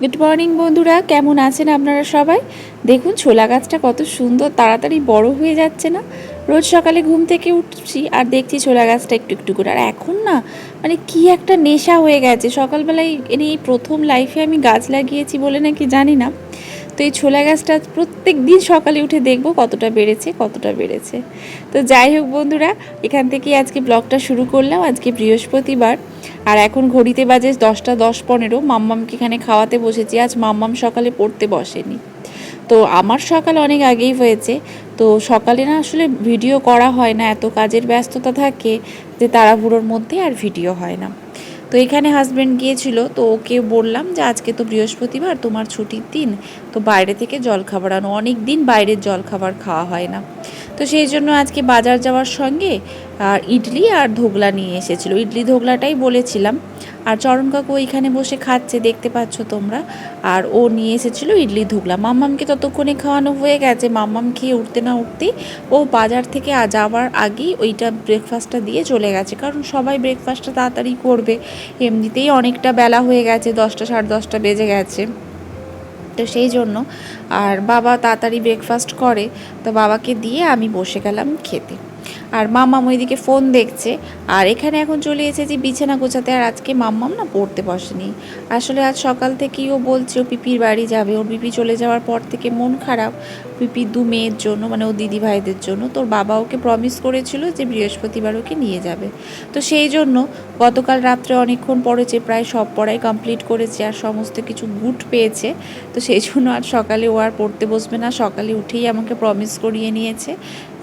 Good morning বন্ধুরা। কেমন আছেন আপনারা সবাই? দেখুন, ছোলা গাছটা কত সুন্দর, তাড়াতাড়ি বড় হয়ে যাচ্ছে না? রোজ সকালে ঘুম থেকে উঠছি আর দেখছি ছোলা গাছটা একটু একটু করে। আর এখন না মানে কি একটা নেশা হয়ে গেছে। সকালবেলায় এনে এই প্রথম লাইফে আমি গাছ লাগিয়েছি বলে নাকি জানি না। তো এই ছোলা গাছটা প্রত্যেক দিন সকালে উঠে দেখব কতটা বেড়েছে কতটা বেড়েছে। তো যাই হোক বন্ধুরা, এখান থেকে আজকে ব্লগটা শুরু করলাম। আজকে বৃহস্পতিবার, আর এখন ঘড়িতে বাজে দশটা দশ পনেরো। মাম্মামকে এখানে খাওয়াতে বসেছি। আজ মাম্মাম সকালে পড়তে বসেনি। তো আমার সকাল অনেক আগেই হয়েছে। তো সকালে না আসলে ভিডিও করা হয় না, এত কাজের ব্যস্ততা থাকে যে তাড়াহুড়োর মধ্যে আর ভিডিও হয় না। তো এখানে হাজব্যান্ড গিয়েছিল, তো ওকে বললাম যে আজকে তো বৃহস্পতিবার, তোমার ছুটির দিন। তো বাইরে থেকে জল খাবার আনো। অনেক দিন বাইরের জল খাবার খাওয়া হয় না। তো সেই জন্য আজকে বাজার যাওয়ার সঙ্গে, আর ইডলি আর ধোগলা নিয়ে এসেছিল। ইডলি ধোগলাটাই বলেছিলাম। আর চরণ কাকু ওইখানে বসে খাচ্ছে, দেখতে পাচ্ছ তোমরা। আর ও নিয়ে এসেছিল ইডলি ধোগলা মাম্মামকে ততক্ষণে খাওয়ানো হয়ে গেছে। মাম্মাম খেয়ে উঠতে না উঠতেই ও বাজার থেকে যাওয়ার আগেই ওইটা ব্রেকফাস্টটা দিয়ে চলে গেছে। কারণ সবাই ব্রেকফাস্টটা তাড়াতাড়ি করবে। এমনিতেই অনেকটা বেলা হয়ে গেছে, দশটা সাড়ে দশটা বেজে গেছে। তো সেই জন্য আর বাবা তাড়াতাড়ি ব্রেকফাস্ট করে। তো বাবাকে দিয়ে আমি বসে গেলাম খেতে। আর মাম্মাম ওইদিকে ফোন দেখছে। আর এখানে এখন চলে এসেছি বিছানা গোছাতে। আর আজকে মাম্মাম না পড়তে বসেনি। আসলে আজ সকাল থেকেই ও বলছে, ও পিপির বাড়ি যাবে। ওর পিপি চলে যাওয়ার পর থেকে মন খারাপ। পিপির দু মেয়ের জন্য মানে ও দিদি ভাইদের জন্য। তোর বাবা ওকে প্রমিস করেছিল যে বৃহস্পতিবার ওকে নিয়ে যাবে। তো সেই জন্য গতকাল রাত্রে অনেকক্ষণ পড়েছে প্রায় সব পড়াই কমপ্লিট করেছে আর সমস্ত কিছু গুট পেয়েছে। তো সেই জন্য আর সকালে ও আর পড়তে বসবে না। সকালে উঠেই আমাকে প্রমিস করিয়ে নিয়েছে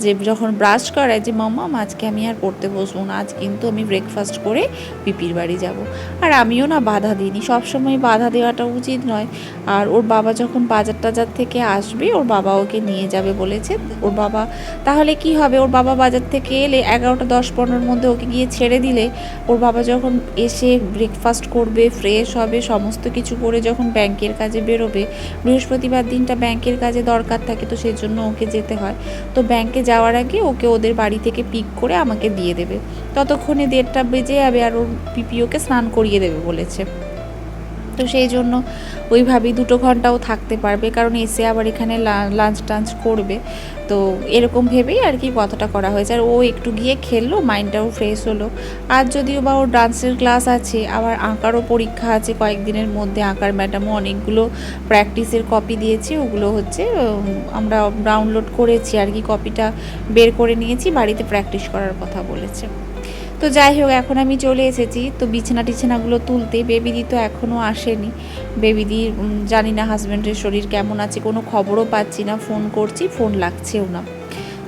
যে যখন ব্রাশ করায় যে মামা, আজকে আমি আর পড়তে বসবো না। আজ কিন্তু আমি ব্রেকফাস্ট করে পিপির বাড়ি যাব। আর আমিও না বাধা দিইনি। সবসময় বাধা দেওয়াটা উচিত নয়। আর ওর বাবা যখন বাজার টাজার থেকে আসবে, ওর বাবা ওকে নিয়ে যাবে বলেছে। ওর বাবা, তাহলে কি হবে? ওর বাবা বাজার থেকে এলে এগারোটা দশ পনেরোর মধ্যে ওকে গিয়ে ছেড়ে দিলে, ওর বাবা যখন এসে ব্রেকফাস্ট করবে ফ্রেশ হবে, সমস্ত কিছু করে যখন ব্যাংকের কাজে বেরোবে, বৃহস্পতিবার দিনটা ব্যাংকের কাজে দরকার থাকে, তো সেই জন্য ওকে যেতে হয়। তো ব্যাংকে যাওয়ার আগে ওকে ওদের বাড়ি থেকে পিক করে আমাকে দিয়ে দেবে। ততক্ষণে দেড়টা বেজে যাবে আর ওর পিপিওকে স্নান করিয়ে দেবে বলেছে। তো সেই জন্য ওইভাবেই দুটো ঘন্টাও থাকতে পারবে, কারণ এসে আবার এখানে লাঞ্চ টাঞ্চ করবে। তো এরকম ভেবেই আর কি কথাটা করা হয়েছে। আর ও একটু গিয়ে খেললো মাইন্ডটাও ফ্রেশ হলো। আর যদিও বা ওর ডান্সের ক্লাস আছে, আবার আঁকারও পরীক্ষা আছে কয়েকদিনের মধ্যে। আঁকার ম্যাডামও অনেকগুলো প্র্যাকটিসের কপি দিয়েছে, ওগুলো হচ্ছে আমরা ডাউনলোড করেছি আর কি। কপিটা বের করে নিয়েছি, বাড়িতে প্র্যাকটিস করার কথা বলেছে। তো যাই হোক, এখন আমি চলে এসেছি। তো বিছানা টিছানাগুলো তুলতে বেবিদি তো এখনও আসেনি। বেবিদি জানি না হাজব্যান্ডের শরীর কেমন আছে, কোনো খবরও পাচ্ছি না ফোন করছি ফোন লাগছেও না।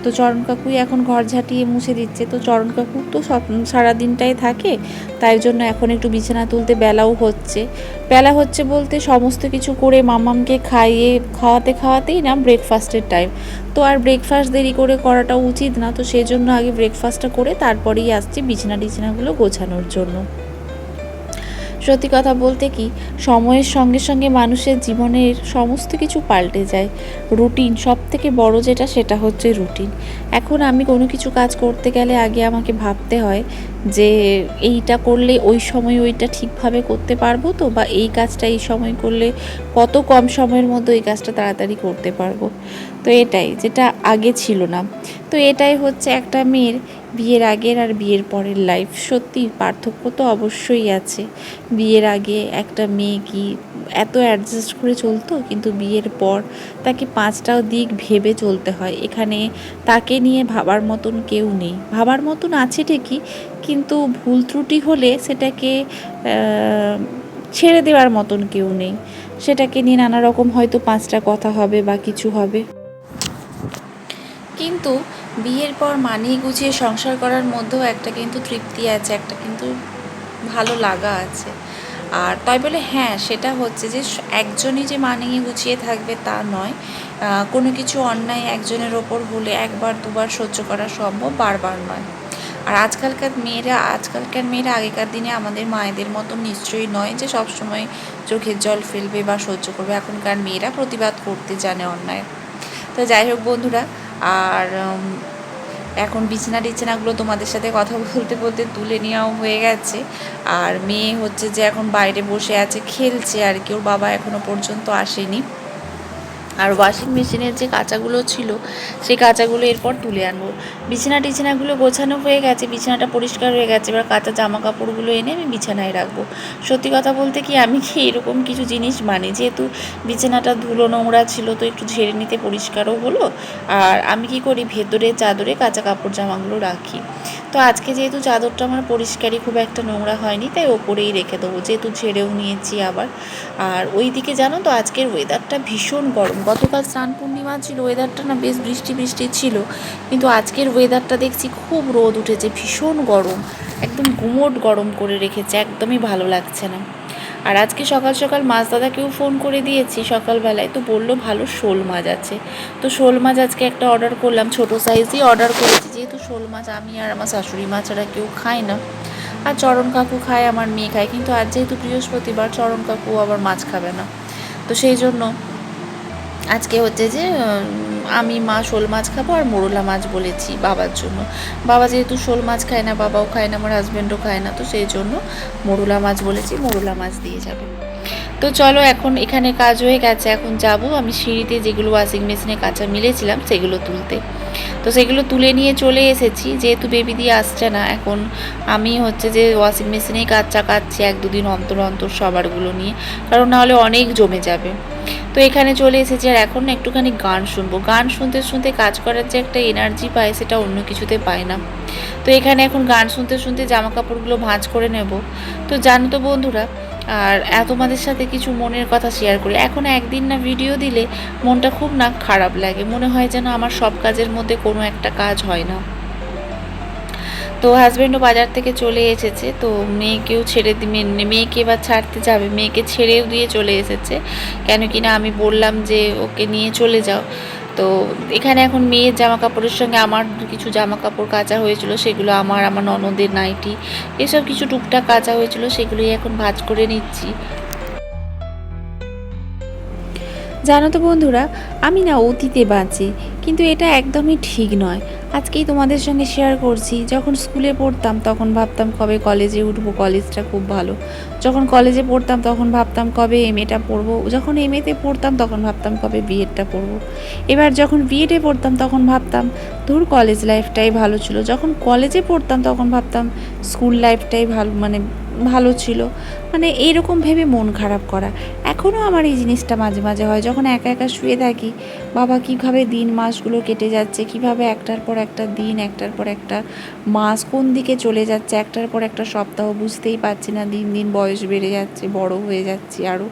তো চরণ কাকুই এখন ঘর ঝাঁটিয়ে মুছে দিচ্ছে। তো চরণ কাকু তো সব সারা দিনটাই থাকে, তাই জন্য এখন একটু বিছানা তুলতে বেলাও হচ্ছে। বেলা হচ্ছে বলতে সমস্ত কিছু করে মামামকে খাইয়ে খাওয়াতে খাওয়াতেই না ব্রেকফাস্টের টাইম তো আর ব্রেকফাস্ট দেরি করে করাটা উচিত না, তো সেই জন্য আগে ব্রেকফাস্টটা করে তারপরেই আসছি বিছানা টিছানাগুলো গোছানোর জন্য। সত্যি কথা বলতে কি, সময়ের সঙ্গে সঙ্গে মানুষের জীবনের সমস্ত কিছু পাল্টে যায়। রুটিন সব থেকে বড় যেটা সেটা হচ্ছে রুটিন। এখন আমি কোনো কিছু কাজ করতে গেলে আগে আমাকে ভাবতে হয় যে, এইটা করলে ওই সময় ওইটা ঠিকভাবে করতে পারব তো? বা এই কাজটা এই সময় করলে কত কম সময়ের মধ্যে এই কাজটা তাড়াতাড়ি করতে পারব? তো এটাই, যেটা আগে ছিল না। তো এটাই হচ্ছে একটা মেয়ের বিয়ের আগের আর বিয়ের পরের লাইফ সত্যি পার্থক্য তো অবশ্যই আছে। বিয়ের আগে একটা মেয়ে কি এত অ্যাডজাস্ট করে চলতো? কিন্তু বিয়ের পর তাকে পাঁচটাও দিক ভেবে চলতে হয়। এখানে তাকে নিয়ে ভাবার মতন কেউ নেই। ভাবার মতন আছে ঠিকই, কিন্তু ভুল ত্রুটি হলে সেটাকে ছেড়ে দেওয়ার মতন কেউ নেই। সেটাকে নিয়ে নানা রকম হয়তো পাঁচটা কথা হবে বা কিছু হবে। কিন্তু বিয়ের পর মানিয়ে গুছিয়ে সংসার করার মধ্যেও একটা কিন্তু তৃপ্তি আছে, একটা কিন্তু ভালো লাগা আছে। আর তাই বলে হ্যাঁ সেটা হচ্ছে যে একজনই যে মানিয়ে গুছিয়ে থাকবে তা নয়। কোনো কিছু অন্যায় একজনের ওপর হলে একবার দুবার সহ্য করা সম্ভব বারবার নয়। আর আজকালকার মেয়েরা আজকালকার মেয়েরা আগেকার দিনে আমাদের মায়েদের মতো নিশ্চয়ই নয় যে সবসময় চোখের জল ফেলবে বা সহ্য করবে। এখনকার মেয়েরা প্রতিবাদ করতে জানে অন্যায়। তো যাই হোক বন্ধুরা আর এখন বিছানা টিছানাগুলো তোমাদের সাথে কথা বলতে বলতে তুলে নেওয়াও হয়ে গেছে। আর মেয়ে হচ্ছে যে এখন বাইরে বসে আছে, খেলছে আর কি। ওর বাবা এখনও পর্যন্ত আসেনি। আর ওয়াশিং মেশিনের যে কাঁচাগুলো ছিল, সেই কাঁচাগুলো এরপর তুলে আনব। বিছানা টিছানাগুলো গোছানো হয়ে গেছে, বিছানাটা পরিষ্কার হয়ে গেছে, এবার কাঁচা জামা কাপড়গুলো এনে আমি বিছানায় রাখব। সত্যি কথা বলতে কি, আমি কি এরকম কিছু জিনিস মানি যেহেতু বিছানাটা ধুলো নোংরা ছিল, তো একটু ঝেড়ে নিতে পরিষ্কারও হলো। আর আমি কি করি, ভেতরে চাদরে কাঁচা কাপড় জামাগুলো রাখি। তো আজকে যেহেতু চাদরটা আমার পরিষ্কারই খুব একটা নোংরা হয়নি, তাই ওপরেই রেখে দেবো। যেহেতু ঝেড়েও নিয়েছি আবার। আর ওই দিকে জানো তো, আজকের ওয়েদারটা ভীষণ গরম। গতকাল স্নান পূর্ণিমা ছিল ওয়েদারটা না বেশ বৃষ্টি বৃষ্টি ছিল, কিন্তু আজকের ওয়েদারটা দেখছি খুব রোদ উঠেছে, ভীষণ গরম। একদম গুমোট গরম করে রেখেছে, একদমই ভালো লাগছে না। আর আজকে সকাল সকাল মাছ দাদাকেও ফোন করে দিয়েছি সকালবেলায়। তো বলল, ভালো শোল মাছ আছে। তো শোল মাছ আজকে একটা অর্ডার করলাম, ছোটো সাইজই অর্ডার করেছি। যেহেতু শোল মাছ আমি আর আমার শাশুড়ি মা ছাড়া কেউ খায় না। আর চরণ কাকু খায়, আমার মেয়ে খায়। কিন্তু আজ যেহেতু বৃহস্পতিবার, চরণ কাকু আবার মাছ খাবে না। তো সেই জন্য আজকে হচ্ছে যে আমি মা শোল মাছ খাব আর মোরলা মাছ বলেছি বাবার জন্য। বাবা যেহেতু শোল মাছ খায় না, বাবাও খায় না, আমার হাজব্যান্ডও খায় না, তো সেই জন্য মোরলা মাছ বলেছি, মোরলা মাছ দিয়ে যাবে। তো চলো এখন এখানে কাজ হয়ে গেছে, এখন যাব। আমি সিঁড়িতে যেগুলো ওয়াশিং মেশিনে কাঁচা মিলেছিলাম, সেগুলো তুলতে। তো সেগুলো তুলে নিয়ে চলে এসেছি, যেহেতু বেবি দিয়ে আসছে না, এখন আমি হচ্ছে যে ওয়াশিং মেশিনেই কাচ্চা কাচ্ছি এক দুদিন অন্তর অন্তর সবারগুলো নিয়ে, কারণ নাহলে অনেক জমে যাবে। তো এখানে চলে এসেছি আর এখন একটুখানি গান শুনব। গান শুনতে শুনতে কাজ করার যে একটা এনার্জি পায় সেটা অন্য কিছুতে পায় না। তো এখানে এখন গান শুনতে শুনতে জামা কাপড়গুলো ভাঁজ করে নেব। তো জানো তো বন্ধুরা, আর তোমাদের সাথে কিছু মনের কথা শেয়ার করি। এখন একদিন না ভিডিও দিলে মনটা খুব না খারাপ লাগে। মনে হয় যেন আমার সব কাজের মধ্যে কোনো একটা কাজ হয় না। তো হাজব্যান্ডও বাজার থেকে চলে এসেছে, তো মেয়েকেও ছেড়ে মেয়েকে এবার ছাড়তে যাবে, মেয়েকে ছেড়েও দিয়ে চলে এসেছে। কেন কি না আমি বললাম যে ওকে নিয়ে চলে যাও। তো এখানে এখন মেয়ের জামা কাপড়ের সঙ্গে আমার কিছু জামা কাপড় কাচা হয়েছিল, সেগুলো আমার আমার ননদের নাইটি, এসব কিছু টুকটাক কাচা হয়েছিল, সেগুলোই এখন ভাজ করে নিচ্ছি। জানো তো বন্ধুরা, আমি না অতীতে বাঁচি, কিন্তু এটা একদমই ঠিক নয়। আজকেই তোমাদের সঙ্গে শেয়ার করছি, যখন স্কুলে পড়তাম তখন ভাবতাম কবে কলেজে উঠবো কলেজটা খুব ভালো। যখন কলেজে পড়তাম তখন ভাবতাম কবে এম এটা পড়ব, যখন এম এতে পড়তাম তখন ভাবতাম কবে বিএডটা পড়ব। এবার যখন বিএডে পড়তাম তখন ভাবতাম, ধুর কলেজ লাইফটাই ভালো ছিল, যখন কলেজে পড়তাম তখন ভাবতাম স্কুল লাইফটাই ভালো মানে ভালো ছিল। মানে এরকম ভেবে মন খারাপ করা। এখনও আমার এই জিনিসটা মাঝে মাঝে হয়, যখন একা একা শুয়ে থাকি, বাবা কীভাবে দিন মাসগুলো কেটে যাচ্ছে, কীভাবে একটার পর একটা দিন, একটার পর একটা মাস কোন দিকে চলে যাচ্ছে, একটার পর একটা সপ্তাহ বুঝতেই পারছি না, দিন দিন বয়স বেড়ে যাচ্ছে, বড় হয়ে যাচ্ছে আরও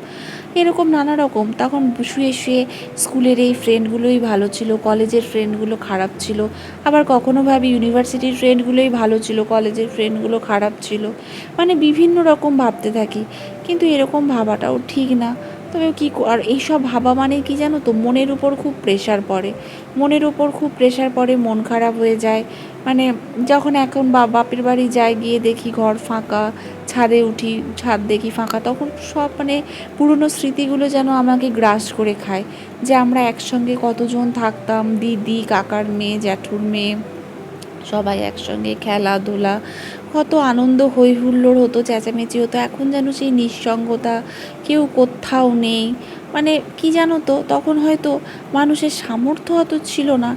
এরকম নানা রকম। তখন শুয়ে শুয়ে স্কুলের এই ফ্রেন্ডগুলোই ভালো ছিল কলেজের ফ্রেন্ডগুলো খারাপ ছিল। আবার কখনো ভাবি ইউনিভার্সিটির ফ্রেন্ডগুলোই ভালো ছিল কলেজের ফ্রেন্ডগুলো খারাপ ছিল। মানে বিভিন্ন রকম ভাবতে থাকি। কিন্তু এরকম ভাবাটাও ঠিক না। তবে কী আর এইসব ভাবা মানে কি জানো তো? মনের উপর খুব প্রেশার পড়ে। মনের উপর খুব প্রেশার পড়ে, মন খারাপ হয়ে যায়। মানে যখন এখন বাপের বাড়ি যাই, গিয়ে দেখি ঘর ফাঁকা ছাদে উঠি, ছাদ দেখি ফাঁকা, তখন সব মানে পুরনো স্মৃতিগুলো যেন আমাকে গ্রাস করে খায়। যে আমরা একসঙ্গে কতজন থাকতাম, দিদি, কাকার মেয়ে, জ্যাঠুর মেয়ে, সবাই একসঙ্গে খেলাধুলা। কত আনন্দ হই হুল্লোড় হতো, চেঁচামেচি হতো। এখন যেন সেই নিঃসঙ্গতা, কেউ কোথাও নেই। মানে কি জানো তো, তখন হয়তো মানুষের সামর্থ্য অত ছিল না।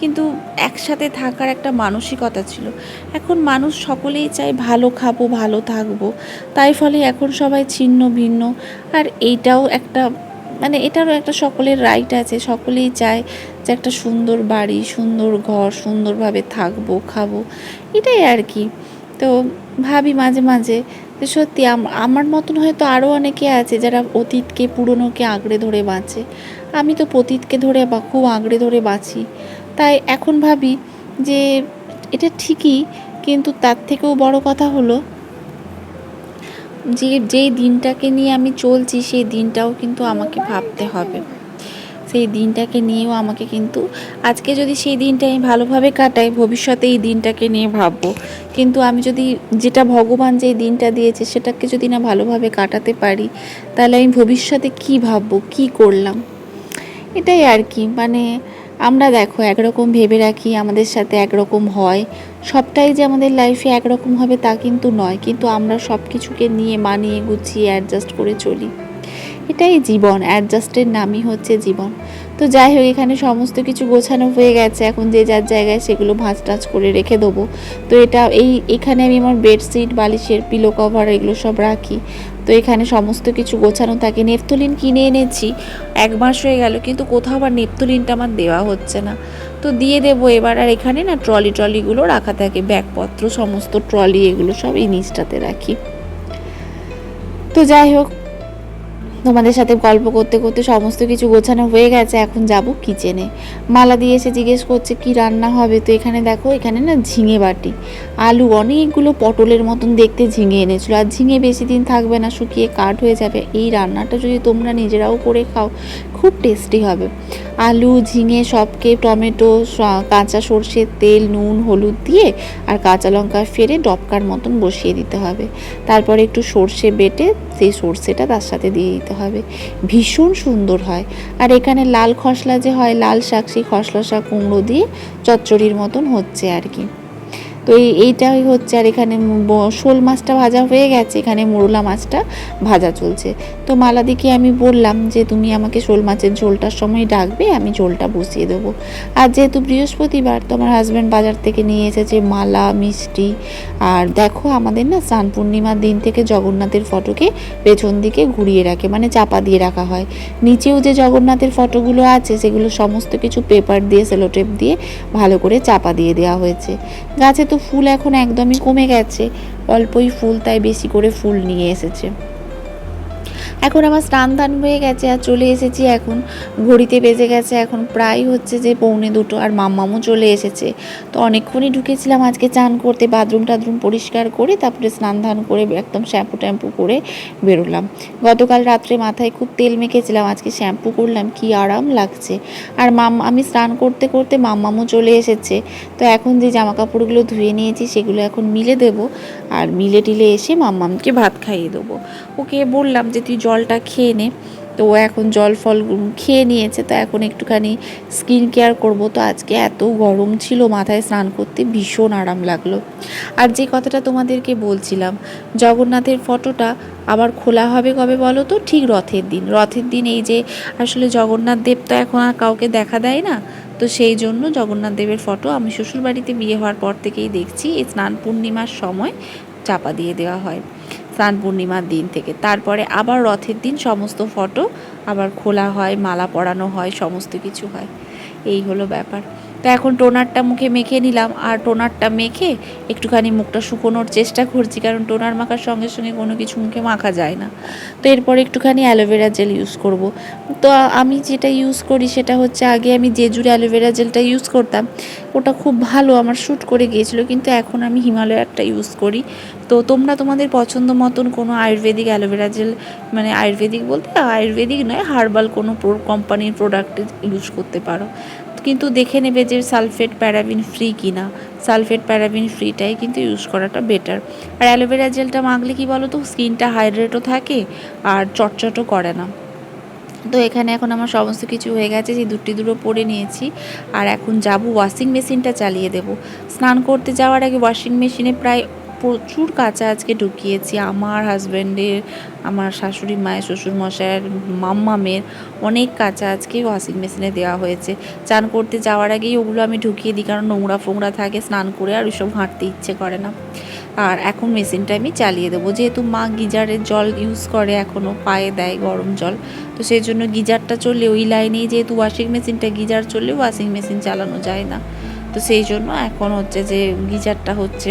কিন্তু একসাথে থাকার একটা মানসিকতা ছিল। এখন মানুষ সকলেই চায় ভালো খাব, ভালো থাকব। তাই ফলে এখন সবাই ছিন্ন, ভিন্ন। আর এইটাও একটা মানে এটারও একটা সকলের রাইট আছে। সকলেই চায় যে একটা সুন্দর বাড়ি, সুন্দর ঘর, সুন্দরভাবে থাকব, খাব। এটাই আর কি। তো ভাবি মাঝে মাঝে যে সত্যি আম- আমার মতন হয়তো আরও অনেকে আছে যারা অতীতকে, পুরনোকে আঁকড়ে ধরে বাঁচে। আমি তো পতীতকে ধরে বা খুব আঁকড়ে ধরে বাঁচি। তাই এখন ভাবি যে এটা ঠিকই, কিন্তু তার থেকেও বড় কথা হলো যে যেই দিনটাকে নিয়ে আমি চলছি, সেই দিনটাও কিন্তু আমাকে ভাবতে হবে। সেই দিনটাকে নিয়েও আমাকে কিন্তু আজকে যদি সেই দিনটা আমি ভালোভাবে কাটাই, ভবিষ্যতে এই দিনটাকে নিয়ে ভাববো। কিন্তু আমি যদি যেটা ভগবান যে দিনটা দিয়েছে, সেটাকে যদি না ভালোভাবে কাটাতে পারি, তাহলে আমি ভবিষ্যতে কি ভাববো, কি করলাম? এটাই আর কি মানে আমরা দেখো, একরকম ভেবে রাখি, আমাদের সাথে একরকম হয়। সবটাই যে আমাদের লাইফে একরকম হবে তা কিন্তু নয়, কিন্তু আমরা সব কিছুকে নিয়ে, মানিয়ে, গুছিয়ে অ্যাডজাস্ট করে চলি। এটাই জীবন অ্যাডজাস্টের নামই হচ্ছে জীবন। তো যাই হোক, এখানে সমস্ত কিছু গোছানো হয়ে গেছে, এখন যে যার জায়গায় সেগুলো ভাঁজ টাজ করে রেখে দেবো। তো এটা, এই, এখানে আমি আমার বেডশিট বালিশের পিলো কভার এগুলো সব রাখি। তো এখানে সমস্ত কিছু গোছানো থাকে। নেপথলিন কিনে এনেছি, এক মাস হয়ে গেল, কিন্তু কোথাও আবার নেপথলিনটা আমার দেওয়া হচ্ছে না। তো দিয়ে দেবো এবার, আর এখানে না ট্রলি ট্রলিগুলো রাখা থাকে, ব্যাগপত্র, সমস্ত ট্রলি এগুলো সব এই রাখি। তো যাই হোক তোমাদের সাথে গল্প করতে করতে সমস্ত কিছু গোছানো হয়ে গেছে, এখন যাব কিচেনে মালা দিয়ে এসে জিজ্ঞেস করছে, কি রান্না হবে? তো এখানে দেখো, এখানে না ঝিঙে বাটি। আলু অনেকগুলো পটলের মতন দেখতে ঝিঙে এনেছিল। আর ঝিঙে বেশি দিন থাকবে না, শুকিয়ে কাঠ হয়ে যাবে। এই রান্নাটা যদি তোমরা নিজেরাও করে খাও, খুব টেস্টি হবে। আলু, ঝিঙে সবকে টমেটো কাঁচা সর্ষের তেল, নুন, হলুদ দিয়ে আর কাঁচা লঙ্কা ফেরে ডবকার মতন বসিয়ে দিতে হবে। তারপরে একটু সর্ষে বেটে সেই সর্ষেটা তার সাথে দিয়ে দিতে হবে। ভীষণ সুন্দর হয়। আর এখানে লাল খসলা যে হয়, লাল শাক, সেই খসলা শাক কুমড়ো দিয়ে চচ্চড়ির মতন হচ্ছে আর কি। তো এই, এইটাই হচ্ছে আর এখানে শোল মাছটা ভাজা হয়ে গেছে, এখানে মোরলা মাছটা ভাজা চলছে। তো মালাদিকে আমি বললাম যে, তুমি আমাকে শোল মাছের ঝোলটার সময় ডাকবে, আমি ঝোলটা বসিয়ে দেবো। আর যেহেতু বৃহস্পতিবার, তো আমার হাজব্যান্ড বাজার থেকে নিয়ে এসেছে মালা, মিষ্টি। আর দেখো আমাদের না স্নান পূর্ণিমার দিন থেকে জগন্নাথের ফটোকে পেছন দিকে ঘুরিয়ে রাখে মানে চাপা দিয়ে রাখা হয়। নিচেও যে জগন্নাথের ফটোগুলো আছে, সেগুলো সমস্ত কিছু পেপার দিয়ে সেলোটেপ দিয়ে ভালো করে চাপা দিয়ে দেওয়া হয়েছে। গাছে তো ফুল এখন একদমই কমে গেছে। অল্পই ফুল তাই বেশি করে ফুল নিয়ে এসেছে। এখন আমার স্নান দান হয়ে গেছে আর চলে এসেছি এখন। ঘড়িতে বেজে গেছে, এখন প্রায় হচ্ছে যে পৌনে দুটো আর মাম্মামও চলে এসেছে। তো অনেকক্ষণই ঢুকেছিলাম আজকে চান করতে, বাথরুম টাথরুম পরিষ্কার করে তারপরে স্নান ধান করে একদম শ্যাম্পু ট্যাম্পু করে বেরোলাম। গতকাল রাত্রে মাথায় খুব তেল মেখেছিলাম, আজকে শ্যাম্পু করলাম, কি আরাম লাগছে। আর মাম, আমি স্নান করতে করতে মাম্মামও চলে এসেছে। তো এখন যে জামা কাপড়গুলো ধুয়ে নিয়েছি সেগুলো এখন মিলে দেব। আর মিলে টিলে এসে মাম্মামকে ভাত খাইয়ে দেবো। ওকে বললাম যে তুই জলটা খেয়ে নে। তো ও এখন জল ফল খেয়ে নিয়েছে, তো এখন একটুখানি স্কিন কেয়ার করব। তো আজকে এত গরম ছিল, মাথায় স্নান করতে ভীষণ আরাম লাগল। আর যে কথাটা তোমাদেরকে বলছিলাম, জগন্নাথের ফটোটা আবার খোলা হবে কবে বলো তো? ঠিক রথের দিন। রথের দিন এই যে আসলে জগন্নাথ দেব তো এখন আর কাউকে দেখা দেয় না। তো সেই জন্য জগন্নাথ দেবের ফটো আমি শ্বশুরবাড়িতে বিয়ে হওয়ার পর থেকেই দেখছি। এই স্নান পূর্ণিমার সময় চাপা দিয়ে দেওয়া হয়। স্নান পূর্ণিমার দিন থেকে। তারপরে আবার রথের দিন সমস্ত ফটো আবার খোলা হয়, মালা পরানো হয়, সমস্ত কিছু হয়। এই হলো ব্যাপার। তো এখন টোনারটা মুখে মেখে নিলাম আর টোনারটা মেখে একটুখানি মুখটা শুকোনোর চেষ্টা করছি, কারণ টোনার মাখার সঙ্গে সঙ্গে কোনো কিছু মুখে মাখা যায় না। তো এরপর একটুখানি অ্যালোভেরা জেল ইউজ করব। তো আমি যেটা ইউজ করি সেটা হচ্ছে আগে আমি জেজুর অ্যালোভেরা জেলটা ইউজ করতাম, ওটা খুব ভালো আমার শ্যুট করে গিয়েছিল, কিন্তু এখন আমি হিমালয়ারটা ইউজ করি। তো তোমরা তোমাদের পছন্দ মতন কোনো আয়ুর্বেদিক অ্যালোভেরা জেল মানে আয়ুর্বেদিক বলতে আয়ুর্বেদিক নয় হার্বাল কোনো কোম্পানির প্রোডাক্ট ইউজ করতে পারো। কিন্তু দেখে নেবে যে সালফেট প্যারাবিন ফ্রি কিনা। সালফেট প্যারাবিন ফ্রিটাই কিন্তু ইউজ করাটা বেটার আর অ্যালোভেরা জেলটা মাখলে কি বলো তো স্কিনটা হাইড্রেটও থাকে আর চটচটও করে না। তো এখানে এখন আমার সমস্ত কিছু হয়ে গেছে যে দুটি দুটো পরে নিয়েছি। আর এখন যাব ওয়াশিং মেশিনটা চালিয়ে দেব। স্নান করতে যাওয়ার আগে ওয়াশিং মেশিনে প্রায় প্রচুর কাঁচা আজকে ঢুকিয়েছি। আমার হাজব্যান্ডের আমার শাশুড়ি মায়ের শ্বশুর মশাইয়ের মাম্মামের অনেক কাঁচা আজকে ওয়াশিং মেশিনে দেওয়া হয়েছে। চান করতে যাওয়ার আগেই ওগুলো আমি ঢুকিয়ে দিই কারণ নোংরা ফোংরা থাকে, স্নান করে আর ওইসব ঘাঁটতে ইচ্ছে করে না। আর এখন মেশিনটা আমি চালিয়ে দেবো। যেহেতু মা গিজারের জল ইউজ করে এখনও পায়ে দেয় গরম জল, তো সেই জন্য গিজারটা চললে ওই লাইনেই যেহেতু ওয়াশিং মেশিনটা, গিজার চললে ওয়াশিং মেশিন চালানো যায় না। তো সেই জন্য এখন হচ্ছে যে গিজারটা হচ্ছে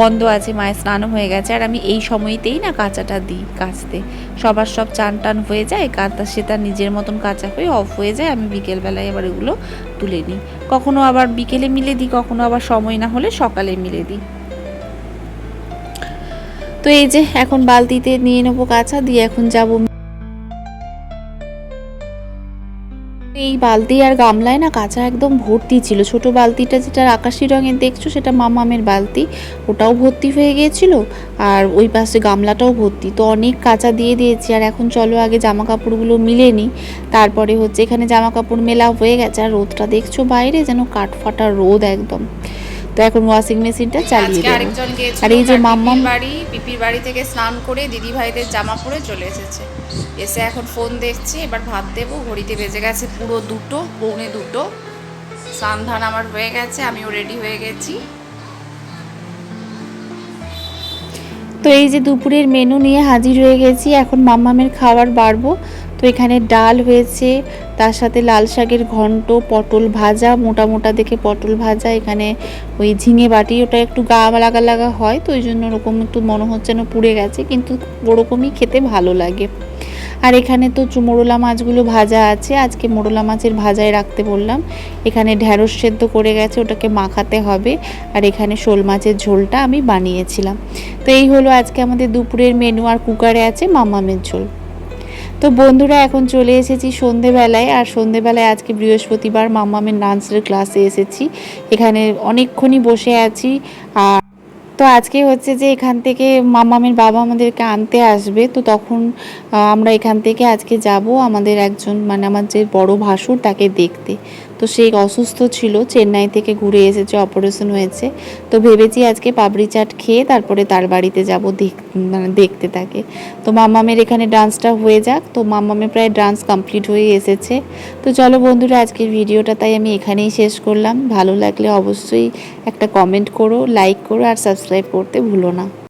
বন্ধ আছে, মায়ের স্নান হয়ে গেছে, আর আমি এই সময়তেই না কাঁচাটা দিই কাচতে। সবার সব চান টান হয়ে যায়, কাঁচা সে তার নিজের মতন কাঁচা হয়ে অফ হয়ে যায়, আমি বিকেলবেলায় আবার এগুলো তুলে নিই। কখনো আবার বিকেলে মিলে দিই, কখনো আবার সময় না হলে সকালে মিলে দিই। তো এই যে, এখন বালতিতে নিয়ে নেব কাঁচা, দিয়ে এখন যাব এই বালতি আর গামলায় না কাঁচা একদম ভর্তি ছিল। ছোট বালতিটা যেটা আকাশি রঙের দেখছ, সেটা মামামের বালতি। ওটাও ভর্তি হয়ে গিয়েছিল আর ওই পাশে গামলাটাও ভর্তি। তো অনেক কাঁচা দিয়ে দিয়েছি আর এখন চলো আগে জামা কাপড়গুলো মিলে নিই। তারপরে হচ্ছে এখানে জামা কাপড় মেলা হয়ে গেছে। আর রোদটা দেখছ বাইরে যেন কাঠফাটা রোদ একদম। তো এখন ওয়াশিং মেশিনটা চালিয়ে দেবো। আর এই যে মাম্মাম- বাড়ি পিপির বাড়ি থেকে স্নান করে দিদি ভাইদের জামা পরে চলে এসেছে। এসে এখন ফোন দেখছি এবার ভাত দেবো ঘড়িতে বেজে গেছে পুরো দুটো পৌনে দুটো। স্নান ধান আমার হয়ে গেছে আমিও রেডি হয়ে গেছি। তো এই যে দুপুরের মেনু নিয়ে হাজির হয়ে গেছি এখন মাম্মামের খাবার বাড়বো। তো এখানে ডাল হয়েছে, তার সাথে লাল শাকের ঘন্ট, পটল ভাজা, মোটা মোটা দেখে পটল ভাজা, এখানে ওই ঝিঙে বাটি, ওটা একটু গা লাগা লাগা হয়, তো ওই জন্য ওরকম একটু মনে হচ্ছে না পুড়ে গেছে, কিন্তু ওরকমই খেতে ভালো লাগে। আর এখানে তো মোরলা মাছগুলো ভাজা আছে, আজকে মোরলা মাছের ভাজায় রাখতে বললাম। এখানে ঢ্যাঁড়স সেদ্ধ করে গেছে, ওটাকে মাখাতে হবে, আর এখানে শোল মাছের ঝোলটা আমি বানিয়েছিলাম। তো এই হলো আজকে আমাদের দুপুরের মেনু আর কুকারে আছে মামামের ঝোল। তো বন্ধুরা, এখন চলে এসেছি সন্ধেবেলায়। আর সন্ধেবেলায় আজকে বৃহস্পতিবার মামামের ডান্সের ক্লাসে এসেছি। এখানে অনেকক্ষণই বসে আছি। আর তো আজকে হচ্ছে যে এখান থেকে মামামের বাবা আমাদেরকে আনতে আসবে। তো তখন আমরা এখান থেকে আজকে যাব আমাদের একজন মানে আমার যে বড় ভাসুর, তাকে দেখতে। তো সে অসুস্থ ছিল, চেন্নাই থেকে ঘুরে এসেছে অপারেশন হয়েছে। তো ভেবেছি আজকে পাবড়ি চাট খেয়ে তারপরে তার বাড়িতে যাব মানে দেখতে তাকে। তো মামামের এখানে ডান্সটা হয়ে যাক। তো মামামের প্রায় ডান্স কমপ্লিট হয়ে এসেছে। তো চলো বন্ধুরা, আজকের ভিডিওটা তাই আমি এখানেই শেষ করলাম। ভালো লাগলে অবশ্যই একটা কমেন্ট করো লাইক করো আর সাবস্ক্রাইব করতে ভুলো না।